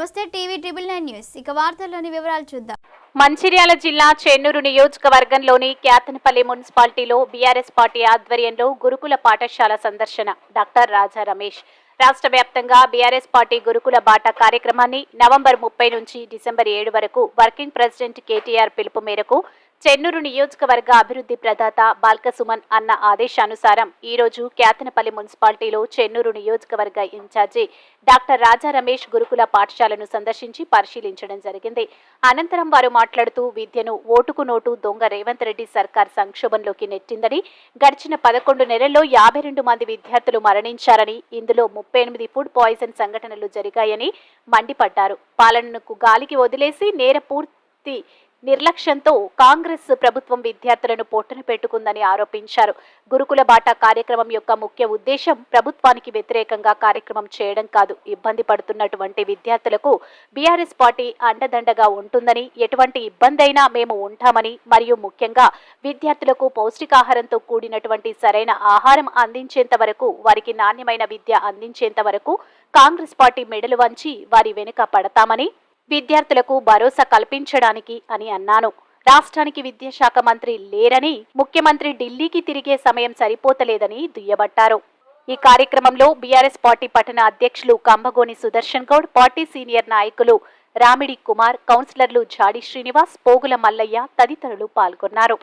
నమస్తే TV triple nine news. ఇక వార్తల్లోని వివరాలు చూద్దాం. మంచిర్యాల జిల్లా చెన్నూరు నియోజకవర్గంలోని క్యాతనపల్లి మున్సిపాలిటీలో బీఆర్ఎస్ పార్టీ ఆధ్వర్యంలో గురుకుల పాఠశాల సందర్శన. డాక్టర్ రాజా రమేష్. రాష్ట్ర వ్యాప్తంగా బీఆర్ఎస్ పార్టీ గురుకుల బాట కార్యక్రమాన్ని నవంబర్ ముప్పై నుంచి డిసెంబర్ ఏడు వరకు వర్కింగ్ ప్రెసిడెంట్ కేటీఆర్ పిలుపు మేరకు చెన్నూరు నియోజకవర్గ అభివృద్ధి ప్రదాత బాల్కసుమన్ అన్న ఆదేశానుసారం ఈ రోజు క్యాతనపల్లి మున్సిపాలిటీలో చెన్నూరు నియోజకవర్గ ఇన్ఛార్జి డాక్టర్ రాజా రమేష్ గురుకుల పాఠశాలను సందర్శించి పరిశీలించడం జరిగింది. అనంతరం వారు మాట్లాడుతూ విద్యను ఓటుకు నోటు దొంగ రేవంత్ రెడ్డి సర్కార్ సంక్షోభంలోకి నెట్టిందని గడిచిన పదకొండు నెలల్లో యాభై రెండు మంది విద్యార్థులు మరణించారని ఇందులో ముప్పై ఎనిమిది ఫుడ్ పాయిజన్ సంఘటనలు జరిగాయని మండిపడ్డారు. పాలనకు గాలికి వదిలేసి నేర పూర్తి నిర్లక్ష్యంతో కాంగ్రెస్ ప్రభుత్వం విద్యార్థులను పొట్టున పెట్టుకుందని ఆరోపించారు. గురుకుల బాట కార్యక్రమం యొక్క ముఖ్య ఉద్దేశం ప్రభుత్వానికి వ్యతిరేకంగా కార్యక్రమం చేయడం కాదు. ఇబ్బంది పడుతున్నటువంటి విద్యార్థులకు బీఆర్ఎస్ పార్టీ అండదండగా ఉంటుందని ఎటువంటి ఇబ్బంది అయినా మేము ఉంటామని మరియు ముఖ్యంగా విద్యార్థులకు పౌష్టికాహారంతో కూడినటువంటి సరైన ఆహారం అందించేంత వరకు వారికి నాణ్యమైన విద్య అందించేంత వరకు కాంగ్రెస్ పార్టీ మెడలు వంచి వారి వెనుక పడతామని విద్యార్థులకు భరోసా కల్పించడానికి అని అన్నాను. రాష్ట్రానికి విద్యాశాఖ మంత్రి లేరని ముఖ్యమంత్రి ఢిల్లీకి తిరిగే సమయం సరిపోతలేదని దుయ్యబట్టారు. ఈ కార్యక్రమంలో బీఆర్ఎస్ పార్టీ పట్టణ అధ్యక్షులు కంబగోని సుదర్శన్ గౌడ్ పార్టీ సీనియర్ నాయకులు రామిడి కుమార్ కౌన్సిలర్లు జాడి శ్రీనివాస్ పోగుల మల్లయ్య తదితరులు పాల్గొన్నారు.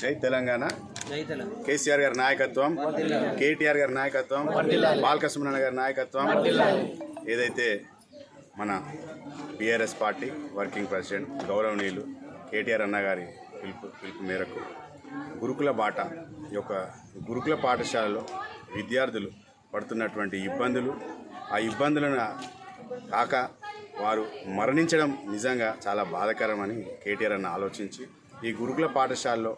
జై తెలంగాణ. కేసీఆర్ గారి నాయకత్వం కేటీఆర్ గారి నాయకత్వం బాలకృష్ణ గారి నాయకత్వం ఏదైతే మన బీఆర్ఎస్ పార్టీ వర్కింగ్ ప్రెసిడెంట్ గౌరవనీయులు కేటీఆర్ అన్న గారి పిలుపు పిలుపు మేరకు గురుకుల బాట ఈ యొక్క గురుకుల పాఠశాలలో విద్యార్థులు పడుతున్నటువంటి ఇబ్బందులు ఆ ఇబ్బందులను కాక వారు మరణించడం నిజంగా చాలా బాధాకరమని కేటీఆర్ అన్న ఆలోచించి ఈ గురుకుల పాఠశాలలో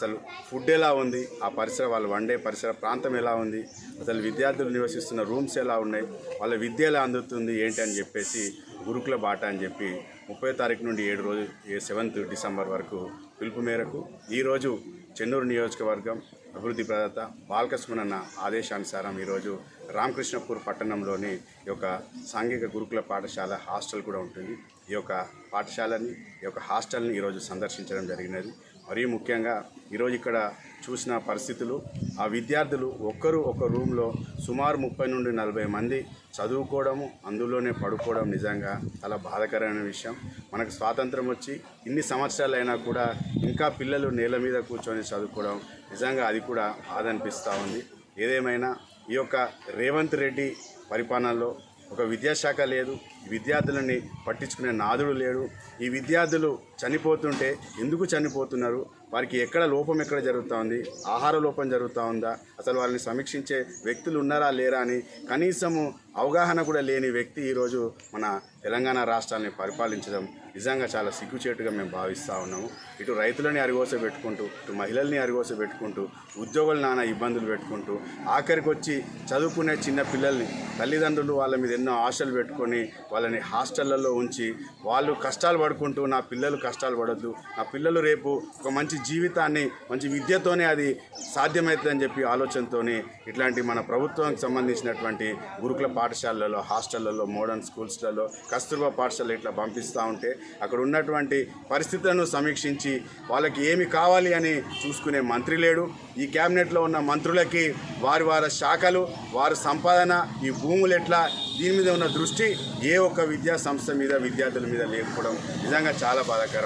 అసలు ఫుడ్ ఎలా ఉంది? ఆ పరిసర వాళ్ళు వండే పరిసర ప్రాంతం ఎలా ఉంది? అసలు విద్యార్థులు నివసిస్తున్న రూమ్స్ ఎలా ఉన్నాయి? వాళ్ళ విద్య ఎలా అందుతుంది? ఏంటి అని చెప్పేసి గురుకుల బాట అని చెప్పి ముప్పై తారీఖు నుండి ఏడు రోజు సెవెంత్ డిసెంబర్ వరకు పిలుపు మేరకు ఈరోజు చెన్నూరు నియోజకవర్గం అభివృద్ధి ప్రదాత బాలకృష్ణన్న ఆదేశానుసారం ఈరోజు రామకృష్ణపూర్ పట్టణంలోని ఈ యొక్క సాంఘిక గురుకుల పాఠశాల హాస్టల్ కూడా ఉంటుంది. ఈ యొక్క పాఠశాలని ఈ యొక్క హాస్టల్ని ఈరోజు సందర్శించడం జరిగినది. మరీ ముఖ్యంగా ఈరోజు ఇక్కడ చూసిన పరిస్థితులు ఆ విద్యార్థులు ఒక్కరు ఒక రూమ్లో సుమారు ముప్పై నుండి నలభై మంది చదువుకోవడము అందులోనే పడుకోవడం నిజంగా చాలా బాధాకరమైన విషయం. మనకు స్వాతంత్రం వచ్చి ఇన్ని సంవత్సరాలైనా కూడా ఇంకా పిల్లలు నేల మీద కూర్చొని చదువుకోవడం నిజంగా అది కూడా బాధ అనిపిస్తూ ఉంది. ఏదేమైనా ఈ యొక్క రేవంత్ రెడ్డి పరిపాలనలో ఒక విద్యాశాఖ లేదు విద్యార్థులని పట్టించుకునే నాదుడు లేడు. ఈ విద్యార్థులు చనిపోతుంటే ఎందుకు చనిపోతున్నారు? వారికి ఎక్కడ లోపం ఎక్కడ జరుగుతూ ఉంది? ఆహార లోపం జరుగుతూ ఉందా? అసలు వాళ్ళని సమీక్షించే వ్యక్తులు ఉన్నారా లేరా అని కనీసము అవగాహన కూడా లేని వ్యక్తి ఈరోజు మన తెలంగాణ రాష్ట్రాన్ని పరిపాలించడం నిజంగా చాలా సిగ్గుచేటుగా మేము భావిస్తూ ఉన్నాము. ఇటు రైతులని అరిగోస పెట్టుకుంటూ ఇటు మహిళల్ని అరిగోస పెట్టుకుంటూ ఉద్యోగులు నానా ఇబ్బందులు పెట్టుకుంటూ ఆఖరికి వచ్చి చదువుకునే చిన్న పిల్లల్ని తల్లిదండ్రులు వాళ్ళ మీద ఎన్నో ఆశలు పెట్టుకొని వాళ్ళని హాస్టళ్ళలో ఉంచి వాళ్ళు కష్టాలు పడుకుంటూ నా పిల్లలు కష్టాలు పడొద్దు. నా పిల్లలు రేపు ఒక మంచి జీవితాన్ని మంచి విద్యతోనే అది సాధ్యమవుతుందని చెప్పి ఆలోచనతోనే ఇట్లాంటి మన ప్రభుత్వానికి సంబంధించినటువంటి గురుకుల పాఠశాలలలో హాస్టళ్ళలో మోడర్న్ స్కూల్స్లలో కస్తూర్బా పాఠశాల ఇట్లా పంపిస్తూ ఉంటే అక్కడ ఉన్నటువంటి పరిస్థితులను సమీక్షించి వాళ్ళకి ఏమి కావాలి అని చూసుకునే మంత్రి లేడు. ఈ క్యాబినెట్లో ఉన్న మంత్రులకి వారి వారి శాఖలు వారి సంపాదన ఈ భూములు ఎట్లా దీని మీద ఉన్న దృష్టి ఏ ఒక్క విద్యా సంస్థ మీద విద్యార్థుల మీద లేకపోవడం నిజంగా చాలా బాధాకరం.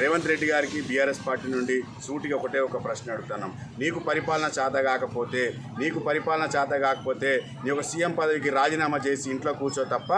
రేవంత్ రెడ్డి గారికి బీఆర్ఎస్ పార్టీ నుండి సూటిగా ఒకటే ఒక ప్రశ్న అడుగుతున్నాం. నీకు పరిపాలన చేత కాకపోతే నీకు పరిపాలన చేత కాకపోతే నీ ఒక సీఎం పదవికి రాజీనామా చేసి ఇంట్లో కూర్చో తప్ప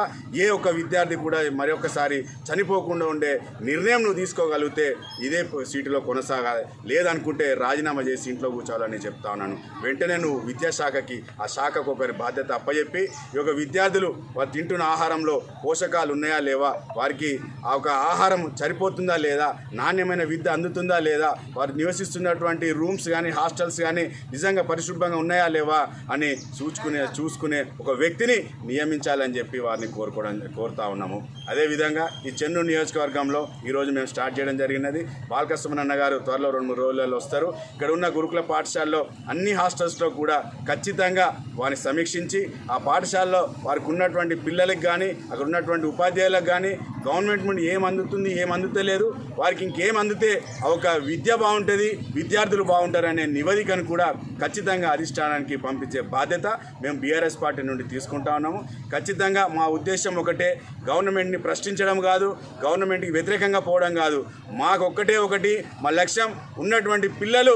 ఏ ఒక్క విద్యార్థి కూడా మరొకసారి చనిపోకుండా ఉండే నిర్ణయం నువ్వు తీసుకోగలిగితే ఇదే సీటులో కొనసాగాలి. లేదనుకుంటే రాజీనామా చేసి ఇంట్లో కూర్చోవాలని చెప్తా ఉన్నాను. వెంటనే నువ్వు విద్యాశాఖకి ఆ శాఖకు ఒకరి బాధ్యత అప్పచెప్పి ఈ యొక్క విద్యార్థులు వారు తింటున్న ఆహారంలో పోషకాలు ఉన్నాయా లేవా? వారికి ఆ ఒక ఆహారం సరిపోతుందా లేదా? నాణ్యమైన విద్య అందుతుందా లేదా? వారు నివసిస్తున్నటువంటి రూమ్స్ కానీ హాస్టల్స్ కానీ నిజంగా పరిశుభ్రంగా ఉన్నాయా లేవా అని చూసుకునే చూసుకునే ఒక వ్యక్తిని నియమించాలని చెప్పి వారిని కోరుకోవడం కోరుతా ఉన్నాము. అదేవిధంగా ఈ చెన్నూరు నియోజకవర్గంలో ఈరోజు మేము స్టార్ట్ చేయడం జరిగినది. బాలకృష్ణమన్న గారు త్వరలో రెండు మూడు రోజులలో వస్తారు. ఇక్కడ ఉన్న గురుకుల పాఠశాలలో అన్ని హాస్టల్స్లో కూడా ఖచ్చితంగా వారిని సమీక్షించి ఆ పాఠశాలలో వారికి ఉన్నటువంటి పిల్లలకు కానీ అక్కడ ఉన్నటువంటి ఉపాధ్యాయులకు కానీ గవర్నమెంట్ నుండి ఏం అందుతుంది ఏం అందుతలేదు వారికి ఇంకేం అందితే ఒక విద్య బాగుంటుంది విద్యార్థులు బాగుంటారనే నివేదికను కూడా ఖచ్చితంగా అధిష్టానానికి పంపించే బాధ్యత మేము బీఆర్ఎస్ పార్టీ నుండి తీసుకుంటా ఉన్నాము. ఖచ్చితంగా మా ఉద్దేశం ఒకటే గవర్నమెంట్ని ప్రశ్నించడం కాదు గవర్నమెంట్కి వ్యతిరేకంగా పోవడం కాదు. మాకు ఒక్కటే ఒకటి మా లక్ష్యం ఉన్నటువంటి పిల్లలు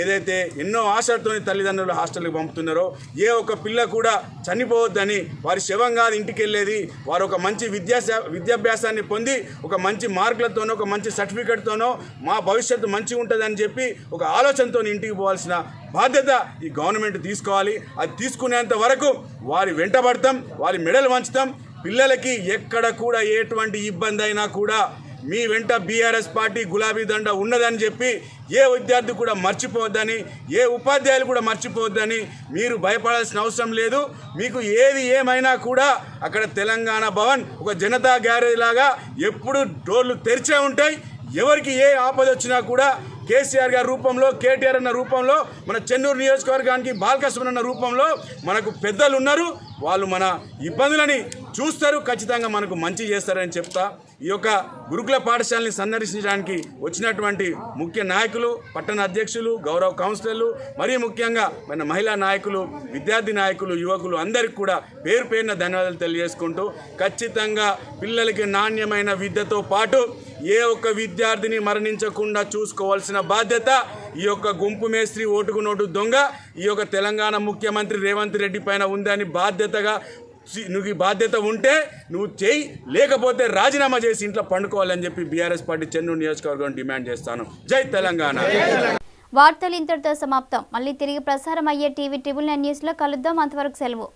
ఏదైతే ఎన్నో ఆశలతో తల్లిదండ్రులు హాస్టల్కి పంపుతున్నారో ఏ ఒక్క పిల్ల కూడా చనిపోవద్దని వారి శవం కాదు ఇంటికి వెళ్ళేది వారు ఒక మంచి విద్యా విద్యాభ్యాసాన్ని పొంది ఒక మంచి మార్కులతోనో ఒక మంచి సర్టిఫికెట్తోనో మా భవిష్యత్తు మంచిగా ఉంటుందని చెప్పి ఒక ఆలోచనతో ఇంటికి పోవాల్సిన బాధ్యత ఈ గవర్నమెంట్ తీసుకోవాలి. అది తీసుకునేంత వరకు వారి వెంటబడతాం వారి మెడలు వంచుతాం. పిల్లలకి ఎక్కడ కూడా ఎటువంటి ఇబ్బంది అయినా కూడా మీ వెంట బీఆర్ఎస్ పార్టీ గులాబీ దండ ఉన్నదని చెప్పి ఏ విద్యార్థి కూడా మర్చిపోవద్దని ఏ ఉపాధ్యాయులు కూడా మర్చిపోవద్దని మీరు భయపడాల్సిన అవసరం లేదు. మీకు ఏది ఏమైనా కూడా అక్కడ తెలంగాణ భవన్ ఒక జనతా గ్యారేజ్ లాగా ఎప్పుడు డోర్లు తెరిచే ఉంటాయి. ఎవరికి ఏ ఆపద వచ్చినా కూడా కేసీఆర్ గారి రూపంలో కేటీఆర్ అన్న రూపంలో మన చెన్నూరు నియోజకవర్గానికి బాలకృష్ణ అన్న రూపంలో మనకు పెద్దలు ఉన్నారు. వాళ్ళు మన ఇబ్బందులని చూస్తారు. ఖచ్చితంగా మనకు మంచి చేస్తారని చెప్తా. ఈ యొక్క గురుకుల పాఠశాలని సందర్శించడానికి వచ్చినటువంటి ముఖ్య నాయకులు పట్టణ అధ్యక్షులు గౌరవ కౌన్సిలర్లు మరీ ముఖ్యంగా మన మహిళా నాయకులు విద్యార్థి నాయకులు యువకులు అందరికీ కూడా పేరు పేరున ధన్యవాదాలు తెలియజేసుకుంటూ ఖచ్చితంగా పిల్లలకి నాణ్యమైన విద్యతో పాటు ఏ ఒక్క విద్యార్థిని మరణించకుండా చూసుకోవాల్సిన బాధ్యత ఈ యొక్క గుంపు మేస్త్రి ఓటుకు నోటు దొంగ ఈ యొక్క తెలంగాణ ముఖ్యమంత్రి రేవంత్ రెడ్డి పైన ఉందని బాధ్యతగా సి- నువ్వు బాధ్యత ఉంటే నువ్వు చేయి లేకపోతే రాజీనామా చేసి ఇంట్లో పండుకోవాలని చెప్పి బీఆర్ఎస్ పార్టీ చెన్నూరు నియోజకవర్గం డిమాండ్ చేస్తాను. జై తెలంగాణ. వార్తలు ఇంతటితో సమాప్తం. మళ్ళీ తిరిగి ప్రసారం అయ్యే టీవీ ట్రిబుల్ నైన్ న్యూస్లో కలుద్దాం. అంతవరకు సెలవు.